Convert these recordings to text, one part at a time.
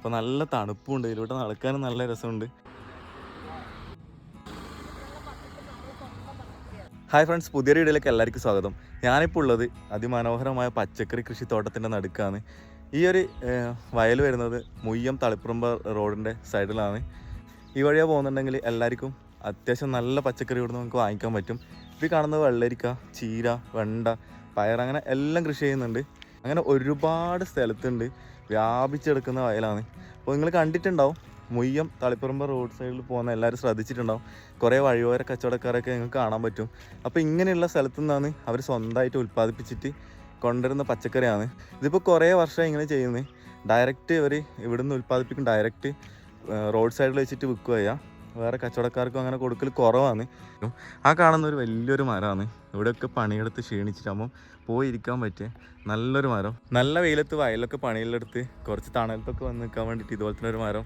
അപ്പോൾ നല്ല തണുപ്പുണ്ട്. ഇതിലൂടെ നടക്കാനും നല്ല രസമുണ്ട്. ഹായ് ഫ്രണ്ട്സ് പുതിയ വീഡിയോയിലേക്ക് എല്ലാവർക്കും സ്വാഗതം. ഞാനിപ്പോൾ ഉള്ളത് അതിമനോഹരമായ പച്ചക്കറി കൃഷിത്തോട്ടത്തിന്റെ നടുക്കാണ്. ഈ ഒരു വയൽ വരുന്നത് മുയ്യം തളിപ്പുറമ്പ റോഡിന്റെ സൈഡിലാണ്. ഈ വഴിയാ പോകുന്നുണ്ടെങ്കിൽ എല്ലാവർക്കും അത്യാവശ്യം നല്ല പച്ചക്കറി ഇവിടുന്ന് നമുക്ക് വാങ്ങിക്കാൻ പറ്റും. ഇത് കാണുന്നത് വെള്ളരിക്ക ചീര വെണ്ട പയർ അങ്ങനെ എല്ലാം കൃഷി ചെയ്യുന്നുണ്ട്. അങ്ങനെ ഒരുപാട് സ്ഥലത്തുണ്ട്. വ്യാപിച്ചെടുക്കുന്ന വയലാണ്. അപ്പോൾ നിങ്ങൾ കണ്ടിട്ടുണ്ടാവും മുയ്യം തളിപ്പറമ്പ് റോഡ് സൈഡിൽ പോകുന്ന എല്ലാവരും ശ്രദ്ധിച്ചിട്ടുണ്ടാവും. കുറേ വഴിയോര കച്ചവടക്കാരൊക്കെ നിങ്ങൾക്ക് കാണാൻ പറ്റും. അപ്പോൾ ഇങ്ങനെയുള്ള സ്ഥലത്തു നിന്നാണ് അവർ സ്വന്തമായിട്ട് ഉൽപ്പാദിപ്പിച്ചിട്ട് കൊണ്ടുവരുന്ന പച്ചക്കറിയാണ്. ഇതിപ്പോൾ കുറേ വർഷം ഇങ്ങനെ ചെയ്യുന്നത്. ഡയറക്റ്റ് അവർ ഇവിടുന്ന് ഉൽപ്പാദിപ്പിക്കും ഡയറക്റ്റ് റോഡ് സൈഡിൽ വെച്ചിട്ട് വിൽക്കുക വേറെ കച്ചവടക്കാർക്കും അങ്ങനെ കൊടുക്കൽ കുറവാണ്. ആ കാണുന്ന ഒരു വലിയൊരു മരമാണ്. ഇവിടെയൊക്കെ പണിയെടുത്ത് ക്ഷീണിച്ചിട്ടാകുമ്പം പോയിരിക്കാൻ പറ്റിയ നല്ലൊരു മരം. നല്ല വെയിലത്ത് വയലൊക്കെ പണിയിലെടുത്ത് കുറച്ച് തണലത്തൊക്കെ വന്ന് നിൽക്കാൻ വേണ്ടിയിട്ട് ഇതുപോലെ തന്നെ ഒരു മരം.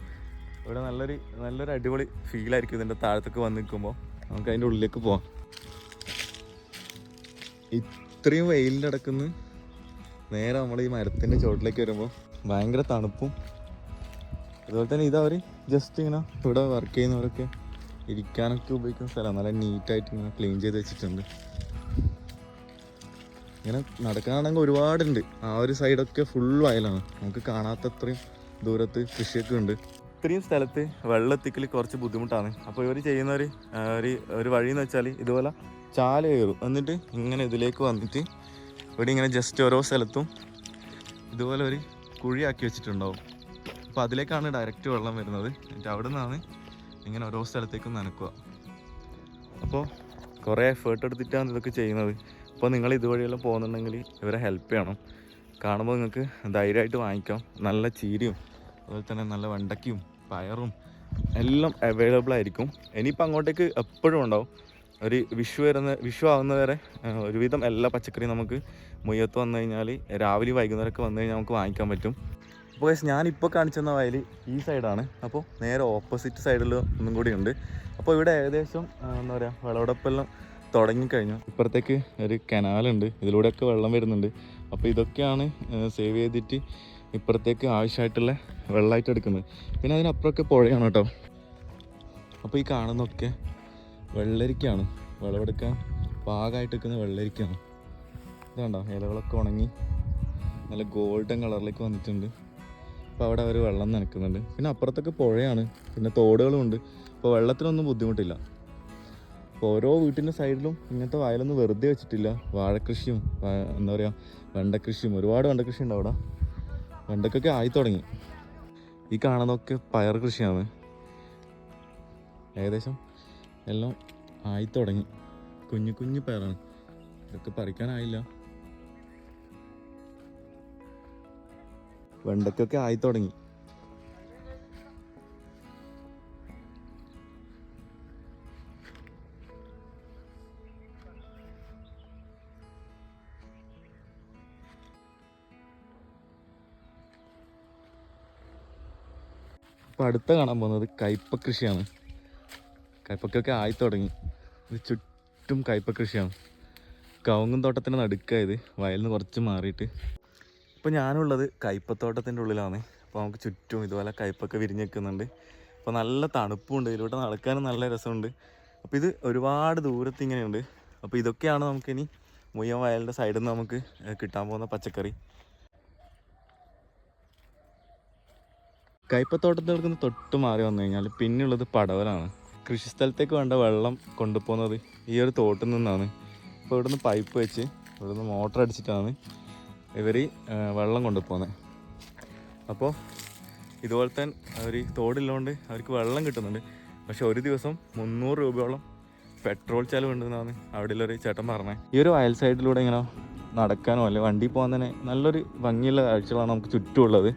ഇവിടെ നല്ലൊരു നല്ലൊരു അടിപൊളി ഫീലായിരിക്കും ഇതിന്റെ താഴത്തൊക്കെ വന്ന് നിൽക്കുമ്പോൾ നമുക്ക് അതിന്റെ ഉള്ളിലേക്ക് പോവാം. ഇത്രയും വെയിലിന്റെ അടക്കുന്ന് നേരെ നമ്മൾ ഈ മരത്തിന്റെ ചുവട്ടിലേക്ക് വരുമ്പോൾ ഭയങ്കര തണുപ്പും അതുപോലെ തന്നെ ഇതവർ ജസ്റ്റ് ഇങ്ങനെ ഇവിടെ വർക്ക് ചെയ്യുന്നവരൊക്കെ ഇരിക്കാനൊക്കെ ഉപയോഗിക്കുന്ന സ്ഥലമാണ്. നല്ല നീറ്റായിട്ട് ഇങ്ങനെ ക്ലീൻ ചെയ്ത് വെച്ചിട്ടുണ്ട്. ഇങ്ങനെ നടക്കാനാണെങ്കിൽ ഒരുപാടുണ്ട്. ആ ഒരു സൈഡൊക്കെ ഫുൾ വയലാണ്. നമുക്ക് കാണാത്തത്രയും ദൂരത്ത് കൃഷിയൊക്കെ ഉണ്ട്. ഇത്രയും സ്ഥലത്ത് വെള്ളത്തിക്കൽ കുറച്ച് ബുദ്ധിമുട്ടാണ്. അപ്പോൾ ഇവർ ചെയ്യുന്ന ഒരു ഒരു ഒരു വഴി എന്ന് വെച്ചാൽ ഇതുപോലെ ചാല കയറും. എന്നിട്ട് ഇങ്ങനെ ഇതിലേക്ക് വന്നിട്ട് ഇവിടെ ഇങ്ങനെ ജസ്റ്റ് ഓരോ സ്ഥലത്തും ഇതുപോലെ ഒരു കുഴിയാക്കി വെച്ചിട്ടുണ്ടാവും. അപ്പോൾ അതിലേക്കാണ് ഡയറക്റ്റ് വെള്ളം വരുന്നത്. എന്നിട്ട് അവിടെ നിന്നാണ് ഇങ്ങനെ ഓരോ സ്ഥലത്തേക്കും നനക്കുക. അപ്പോൾ കുറേ എഫേർട്ട് എടുത്തിട്ടാണ് ഇതൊക്കെ ചെയ്യുന്നത്. അപ്പോൾ നിങ്ങൾ ഇതുവഴിയെല്ലാം പോകുന്നുണ്ടെങ്കിൽ ഇവരെ ഹെൽപ്പ് ചെയ്യണം. കാണുമ്പോൾ നിങ്ങൾക്ക് ധൈര്യമായിട്ട് വാങ്ങിക്കാം. നല്ല ചീരയും അതുപോലെ തന്നെ നല്ല വണ്ടക്കയും പയറും എല്ലാം അവൈലബിൾ ആയിരിക്കും. ഇനിയിപ്പോൾ അങ്ങോട്ടേക്ക് എപ്പോഴും ഉണ്ടാവും. ഒരു വിഷു വരുന്ന വിഷു ആവുന്നവരെ ഒരുവിധം എല്ലാ പച്ചക്കറിയും നമുക്ക് മുയ്യത്ത് വന്നു കഴിഞ്ഞാൽ രാവിലെ വൈകുന്നേരമൊക്കെ വന്നു കഴിഞ്ഞാൽ നമുക്ക് വാങ്ങിക്കാൻ പറ്റും. അപ്പോൾ പക്ഷേ ഞാനിപ്പോൾ കാണിച്ചെന്ന വയൽ ഈ സൈഡാണ് അപ്പോൾ നേരെ ഓപ്പോസിറ്റ് സൈഡിൽ ഒന്നും കൂടി ഉണ്ട്. അപ്പോൾ ഇവിടെ ഏകദേശം എന്താ പറയുക വിളവെടുപ്പെല്ലാം തുടങ്ങിക്കഴിഞ്ഞു. ഇപ്പുറത്തേക്ക് ഒരു കനാലുണ്ട്. ഇതിലൂടെയൊക്കെ വെള്ളം വരുന്നുണ്ട്. അപ്പോൾ ഇതൊക്കെയാണ് സേവ് ചെയ്തിട്ട് ഇപ്പുറത്തേക്ക് ആവശ്യമായിട്ടുള്ള വെള്ളമായിട്ട് എടുക്കുന്നത്. പിന്നെ അതിനപ്പുറമൊക്കെ പുഴയാണ് കേട്ടോ. അപ്പോൾ ഈ കാണുന്നതൊക്കെ വെള്ളരിക്കയാണ്. വിളവെടുക്കാൻ പാകമായിട്ട് നിൽക്കുന്ന വെള്ളരിക്കയാണ്. ഇതാണ്ടോ ഇലകളൊക്കെ ഉണങ്ങി നല്ല ഗോൾഡൻ കളറിലേക്ക് വന്നിട്ടുണ്ട്. അപ്പോൾ അവിടെ അവർ വെള്ളം നനക്കുന്നുണ്ട്. പിന്നെ അപ്പുറത്തൊക്കെ പുഴയാണ്. പിന്നെ തോടുകളുമുണ്ട്. അപ്പോൾ വെള്ളത്തിനൊന്നും ബുദ്ധിമുട്ടില്ല. അപ്പോൾ ഓരോ വീട്ടിന്റെ സൈഡിലും ഇങ്ങനത്തെ വയലൊന്നും വെറുതെ വെച്ചിട്ടില്ല. വാഴക്കൃഷിയും എന്താ പറയുക വെണ്ടക്കൃഷിയും ഒരുപാട് വെണ്ടക്കൃഷി ഉണ്ട് അവിടെ. വെണ്ടക്കൊക്കെ ആയി തുടങ്ങി. ഈ കാണുന്നതൊക്കെ പയർ കൃഷിയാണ്. ഏകദേശം എല്ലാം ആയി തുടങ്ങി. കുഞ്ഞു കുഞ്ഞു പയറാണ്. ഇതൊക്കെ പറിക്കാനായില്ല. വെണ്ടക്കൊക്കെ ആയി തുടങ്ങി. അപ്പോൾ അടുത്ത കാണാൻ പോകുന്നത് കയ്പ കൃഷിയാണ്. കയ്പക്കൊക്കെ ആയി തുടങ്ങി. ഇത് ചുറ്റും കയ്പ കൃഷിയാണ്. കവുങ്ങും തോട്ടത്തിന്റെ നടുക്കായത് വയലിൽ നിന്ന് കുറച്ച് മാറിയിട്ട്. ഇപ്പോൾ ഞാനുള്ളത് കയ്പത്തോട്ടത്തിന്റെ ഉള്ളിലാണ്. അപ്പോൾ നമുക്ക് ചുറ്റും ഇതുപോലെ കയ്പൊക്കെ വിരിഞ്ഞ് നിൽക്കുന്നുണ്ട്. അപ്പോൾ നല്ല തണുപ്പുണ്ട്. ഇതിലൂടെ നടക്കാനും നല്ല രസമുണ്ട്. അപ്പോൾ ഇത് ഒരുപാട് ദൂരത്ത് ഇങ്ങനെയുണ്ട്. അപ്പോൾ ഇതൊക്കെയാണ് നമുക്കിനി മുയ്യം വയലിന്റെ സൈഡിൽ നിന്ന് നമുക്ക് കിട്ടാൻ പോകുന്ന പച്ചക്കറി. കയ്പത്തോട്ടത്തിൽ നിൽക്കുന്ന തൊട്ട് മാറി വന്നു കഴിഞ്ഞാൽ പിന്നെയുള്ളത് പടവലാണ്. കൃഷിസ്ഥലത്തേക്ക് വേണ്ട വെള്ളം കൊണ്ടുപോകുന്നത് ഈ ഒരു തോട്ടിൽ നിന്നാണ്. അപ്പോൾ ഇവിടുന്ന് പൈപ്പ് വെച്ച് ഇവിടുന്ന് മോട്ടർ അടിച്ചിട്ടാണ് ഇവർ വെള്ളം കൊണ്ടുപോകുന്നത് അപ്പോൾ ഇതുപോലത്തെ ഒരു തോടില്ലോണ്ട് അവർക്ക് വെള്ളം കിട്ടുന്നുണ്ട്. പക്ഷെ ഒരു ദിവസം മുന്നൂറ് രൂപയോളം പെട്രോൾ ചിലവുണ്ടെന്നാണ് അവിടെയുള്ളൊരു ചേട്ടൻ പറഞ്ഞത് ഈ ഒരു വയൽ സൈഡിലൂടെ ഇങ്ങനെ നടക്കാനോ അല്ലെങ്കിൽ വണ്ടി പോകാൻ തന്നെ നല്ലൊരു ഭംഗിയുള്ള കാഴ്ചകളാണ് നമുക്ക് ചുറ്റുമുള്ളത്.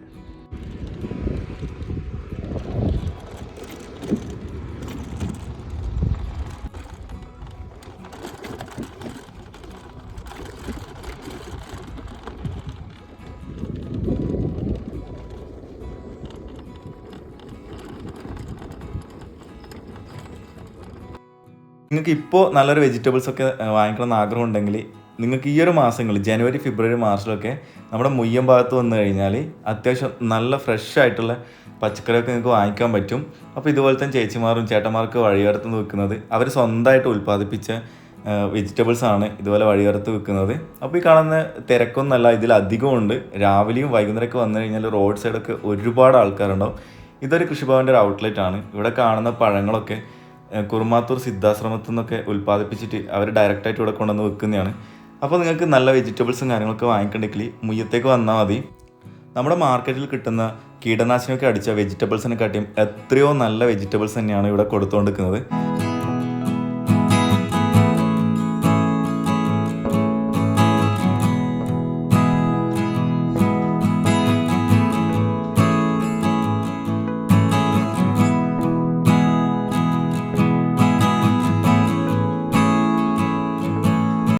നിങ്ങൾക്ക് ഇപ്പോൾ നല്ലൊരു വെജിറ്റബിൾസ് ഒക്കെ ഏഹ്, വാങ്ങിക്കണം എന്ന് ആഗ്രഹം ഉണ്ടെങ്കിൽ നിങ്ങൾക്ക് ഈ ഒരു മാസങ്ങളിൽ ജനുവരി ഫെബ്രുവരി മാർച്ചിലൊക്കെ നമ്മുടെ മുയ്യം ഭാഗത്ത് വന്നു കഴിഞ്ഞാൽ അത്യാവശ്യം നല്ല ഫ്രഷ് ആയിട്ടുള്ള പച്ചക്കറിയൊക്കെ നിങ്ങൾക്ക് വാങ്ങിക്കാൻ പറ്റും. അപ്പോൾ ഇതുപോലെ തന്നെ ചേച്ചിമാരും ചേട്ടന്മാർക്ക് വഴിയോരത്ത് വിൽക്കുന്നത് അവർ സ്വന്തമായിട്ട് ഉൽപ്പാദിപ്പിച്ച വെജിറ്റബിൾസ് ആണ് ഇതുപോലെ വഴിയോരത്ത് വിൽക്കുന്നത്. അപ്പോൾ ഈ കാണുന്ന തിരക്കൊന്നല്ല ഇതിൽ അധികമുണ്ട് രാവിലെയും വൈകുന്നേരമൊക്കെ വന്നു കഴിഞ്ഞാൽ റോഡ് സൈഡൊക്കെ ഒരുപാട് ആൾക്കാരുണ്ടാവും. ഇതൊരു കൃഷിഭവന്റെ ഒരു ഔട്ട്ലെറ്റ് ആണ്. ഇവിടെ കാണുന്ന പഴങ്ങളൊക്കെ കുറുമാത്തൂർ സിദ്ധാശ്രമത്തിൽ നിന്നൊക്കെ ഉൽപ്പാദിപ്പിച്ചിട്ട് അവർ ഡയറക്റ്റായിട്ട് ഇവിടെ കൊണ്ടുവന്ന് വെക്കുന്നതാണ് അപ്പോൾ നിങ്ങൾക്ക് നല്ല വെജിറ്റബിൾസും കാര്യങ്ങളൊക്കെ വാങ്ങിക്കണ്ടെങ്കിൽ മുയ്യത്തേക്ക് വന്നാൽ മതി. നമ്മുടെ മാർക്കറ്റിൽ കിട്ടുന്ന കീടനാശിനിയൊക്കെ അടിച്ച വെജിറ്റബിൾസിനെ കാട്ടിയും എത്രയോ നല്ല വെജിറ്റബിൾസ് തന്നെയാണ് ഇവിടെ കൊടുത്തുകൊണ്ടിരിക്കുന്നത്